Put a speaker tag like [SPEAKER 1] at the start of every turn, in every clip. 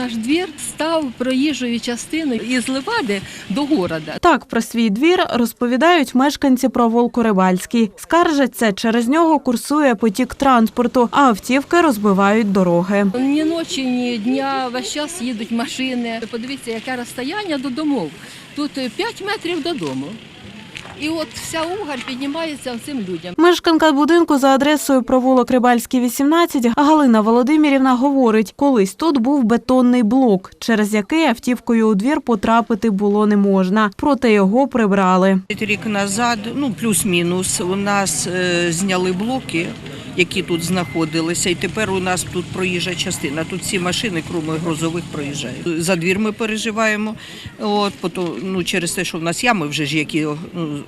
[SPEAKER 1] наш двір став проїжджою частиною із Левади до города.
[SPEAKER 2] Так про свій двір розповідають мешканці провулку Рибальський. Скаржаться, через нього курсує потік транспорту, а автівки розбивають дороги.
[SPEAKER 1] Ні ночі, ні дня, весь час їдуть машини. Подивіться, яке розстояння до домов. Тут 5 метрів додому. І от вся уголь піднімається цим людям.
[SPEAKER 2] Мешканка будинку за адресою провулок Рибальський, 18, Галина Володимирівна говорить, колись тут був бетонний блок, через який автівкою у двір потрапити було не можна. Проте його прибрали.
[SPEAKER 3] Рік назад, ну плюс-мінус, у нас е, зняли блоки, які тут знаходилися, і тепер у нас тут проїжджа частина. Тут всі машини, крім грузових, проїжджають. За двір ми переживаємо. От потім, ну через те, що в нас ями вже ж які ну,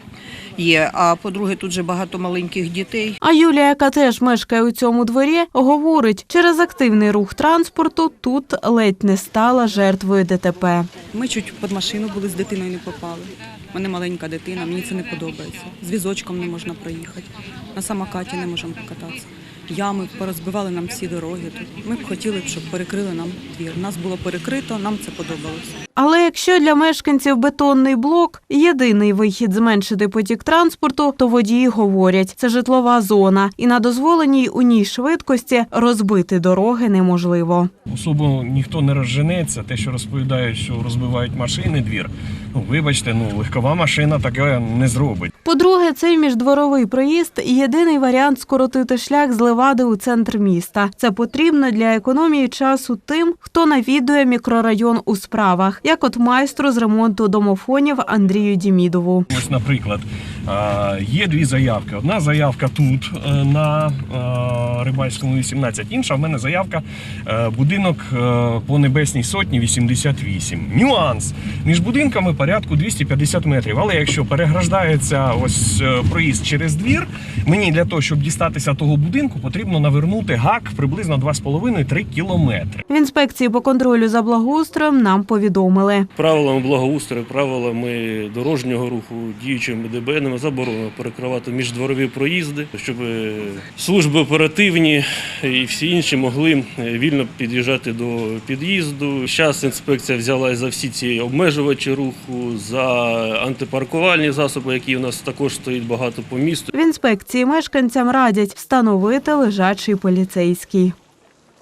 [SPEAKER 3] є. А по-друге, тут же багато маленьких дітей.
[SPEAKER 2] А Юлія, яка теж мешкає у цьому дворі, говорить, через активний рух транспорту тут ледь не стала жертвою ДТП.
[SPEAKER 4] Ми чуть під машину були з дитиною не попали. У мене маленька дитина, мені це не подобається. З візочком не можна проїхати, на самокаті не можемо покататися. Ями порозбивали нам всі дороги тут. Ми б хотіли, б, щоб перекрили нам двір. Нас було перекрито, нам це подобалося.
[SPEAKER 2] Але якщо для мешканців бетонний блок єдиний вихід зменшити потік транспорту, то водії говорять, це житлова зона, і на дозволеній у ній швидкості розбити дороги неможливо.
[SPEAKER 5] Особо ніхто не розженеться. Те, що розповідають, що розбивають машини, двір. Ну, вибачте, ну легкова машина таке не зробить.
[SPEAKER 2] По-друге, цей міждворовий проїзд єдиний варіант скоротити шлях з Левади у центр міста. Це потрібно для економії часу тим, хто навідує мікрорайон у справах, як от майстру з ремонту домофонів Андрію Дімідову.
[SPEAKER 5] Ось, наприклад, є дві заявки. Одна заявка тут е, на е, Рибальському 18, інша в мене заявка е, будинок е, по Небесній Сотні 88. Нюанс. Між будинками порядку 250 метрів. Але якщо переграждається ось е, проїзд через двір, мені для того, щоб дістатися того будинку, потрібно навернути гак приблизно 2,5-3 кілометри.
[SPEAKER 2] В інспекції по контролю за благоустроєм нам повідомили.
[SPEAKER 6] Правилами благоустрою, правилами дорожнього руху, діючими ДБНами заборонено перекривати міждворові проїзди, щоб е, служби оперативні і всі інші могли е, вільно під'їжджати до під'їзду. Зараз інспекція взялась за всі ці обмежувачі руху, за антипаркувальні засоби, які у нас також стоїть багато по місту.
[SPEAKER 2] В інспекції мешканцям радять встановити лежачий поліцейський.